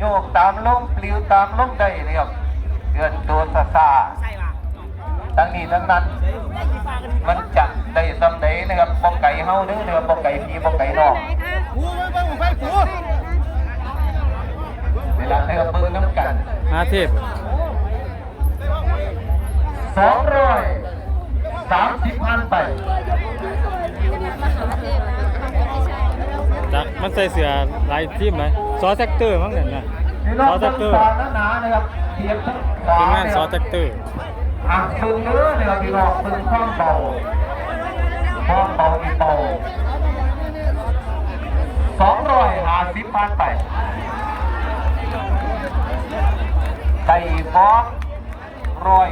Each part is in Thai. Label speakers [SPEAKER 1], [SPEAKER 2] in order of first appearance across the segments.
[SPEAKER 1] โยกตามลมปลิวตามลมได้นะครับเดือนตัวซาซาทั้งนี้ทั้งนั้น มันจะได้สำเร็จนะครับบ่ไก่เฮาเด้อเด้อบ่ไก่พี่บ่ไก่น้อง
[SPEAKER 2] ผูไปเบิ่งไฟผู
[SPEAKER 1] เวลานะครับเบิ่งน้ำกัน
[SPEAKER 3] หาเทพ
[SPEAKER 1] สองร้อยสามสิบพันไป
[SPEAKER 3] จักมันใส่เสื้อหลายทีมไหม ซอแท็กเตอร์มั้งเนี่ยนะ
[SPEAKER 1] นี่
[SPEAKER 3] ซ
[SPEAKER 1] น้อง
[SPEAKER 3] อแท็
[SPEAKER 1] ต้
[SPEAKER 3] ก
[SPEAKER 1] น
[SPEAKER 3] เตอร์
[SPEAKER 1] ตาหนาๆนะครับเทียบทั้งขวา
[SPEAKER 3] เป็นงาน
[SPEAKER 1] นะ
[SPEAKER 3] ซ
[SPEAKER 1] ค
[SPEAKER 3] อ
[SPEAKER 1] รับ
[SPEAKER 3] แท็กเตอร์
[SPEAKER 1] อะเบิ่งเด้อนะครับพี่น้องเบิ่งความเบาความเบาอีเบาสองร้อยห้าสิบพันไปไก่ฟอกร้อย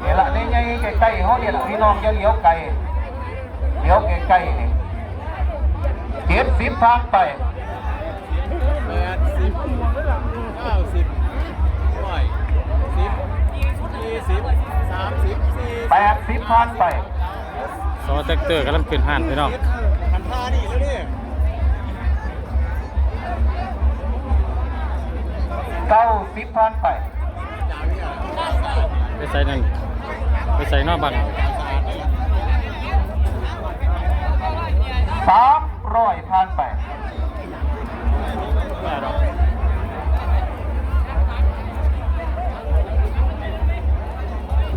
[SPEAKER 1] เนี่ยละนี่ไงใกล้ๆเขาเนี่ยละพี่น้องอย่าเลี้ยวไก ลเลี้ยวใกล้ๆนี่เจ็ดสิบพันไป
[SPEAKER 2] แปดสิบเก้าสิบร้อยสิบยี่สิบสามสิบสี่
[SPEAKER 1] แปดสิบพันไป
[SPEAKER 3] ซอแท็กเตอร์กำลังขึ้นห้านพี่น้อง
[SPEAKER 2] พันท่านี่แล้วนี่
[SPEAKER 1] เก้าสิบพันไป
[SPEAKER 3] ไปใส่นั่นไปใส่นอกบัง
[SPEAKER 1] สามร้อยพันไป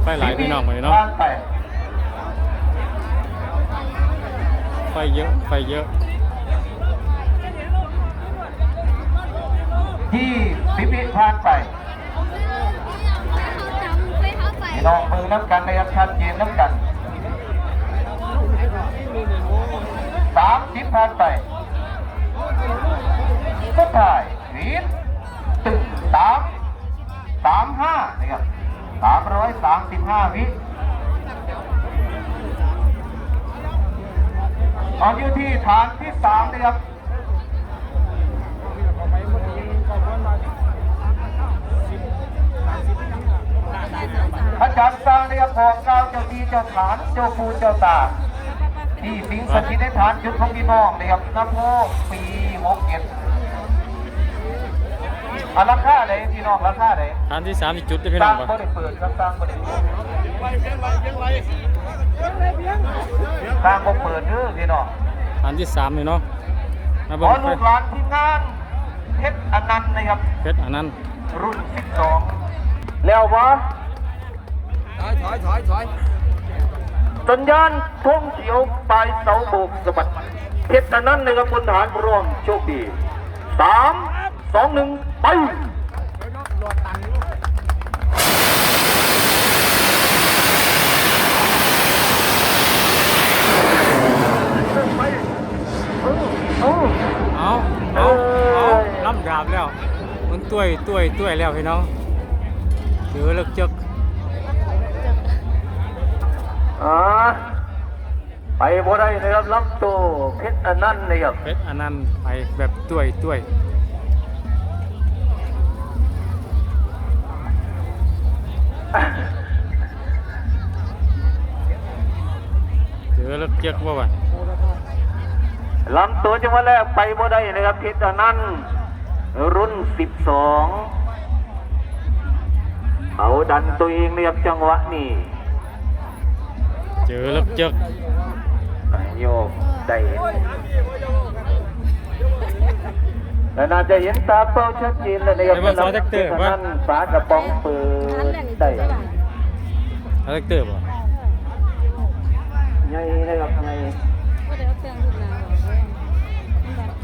[SPEAKER 3] ไฟหลายพี่น้องเลยเนาะ
[SPEAKER 1] พันไป
[SPEAKER 3] ไฟเยอะไฟเยอะ
[SPEAKER 1] ยี่สิบเอ็ดพันไปพี่น้องมือน้ำกันนะครับชัดเจนน้ำกันามสิบพันไปสุดท้ายวีดตึงสามสามห้านะครับสามร้อยสามสิบห้าวิเอาอยู่ที่ฐานที่สามนะครับอาจารย์สร้างเรียกบอกกล่าเจ้าที่เจ้าฐานเจ้าภูเจ้าตา ที่สิงสถิตในฐานจุดของพี่น้องนะครับน้ำโมปีหกเจ็ดอะราคาไหนพี่น้องราคาไหน
[SPEAKER 3] ฐานที่สามที่จุดได้พี่
[SPEAKER 1] ส
[SPEAKER 3] น้อ
[SPEAKER 1] ร้างง
[SPEAKER 3] ปะ
[SPEAKER 1] บ่ได้เปิดครับสร้างบ่ได้เปิด
[SPEAKER 2] ไปเพียงไรเพียงไร
[SPEAKER 1] สร้างบ่เปิดเด้อพี่น้อง
[SPEAKER 3] ฐานที่สามนี่เนาะมา
[SPEAKER 1] ข
[SPEAKER 3] เบิ่
[SPEAKER 1] อง
[SPEAKER 3] ไฟ
[SPEAKER 1] ลูกหลานทีมงานเพชรอนันต์นะครับ
[SPEAKER 3] เพชรอันนั้น
[SPEAKER 1] รุ่น12แล้ววะ
[SPEAKER 2] ถอยถอยถอยถอย
[SPEAKER 1] สัญญาณธงเขียวปลายเสาโบกสะบัดเพชรนันต์นะครับพลทหารพร้อมโชคดีสามสองหนึ่งไป
[SPEAKER 3] เอาเอาเอาล่ำดาบแล้ว มันตุ้ยตุ้ยตุ้ยแล้วพี่น้องเจอเลิกเจก
[SPEAKER 1] อ่ ไปบ่ได้นะครับลำโตเพชรอนันต์นะครับ
[SPEAKER 3] เพชรอันนั้นไปแบบต้วยต้วยเจอเลิกเจกว่าวะ
[SPEAKER 1] ลำตัวจังหวะแรกไปบ่ได้นะครับเพชรอนันต์รุ่น12เอาดันตัวเองนะครับจังหวะนี้
[SPEAKER 3] เจอเลิกเจก
[SPEAKER 1] โยกได้และน่าจะเห็นตาเป้าชัดเจนเลยนะครับ
[SPEAKER 3] เดี๋ยวมาสอนแท็กเตอร์ว่า
[SPEAKER 1] นั่นฝากระป๋องเปิดได้
[SPEAKER 3] คาแรคเตอร์ป่ะ
[SPEAKER 1] ใหญ่นะครับใหญ่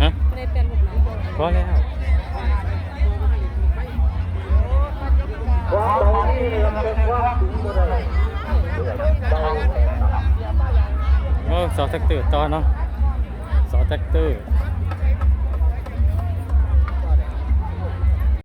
[SPEAKER 3] ฮะพอแล้ว
[SPEAKER 1] ว่าตรงนี้มันเป็นว่าถึงบ่ได้
[SPEAKER 3] โอ้ สอแท็กเตอร์ต่อเนาะสอแท็กเตอร์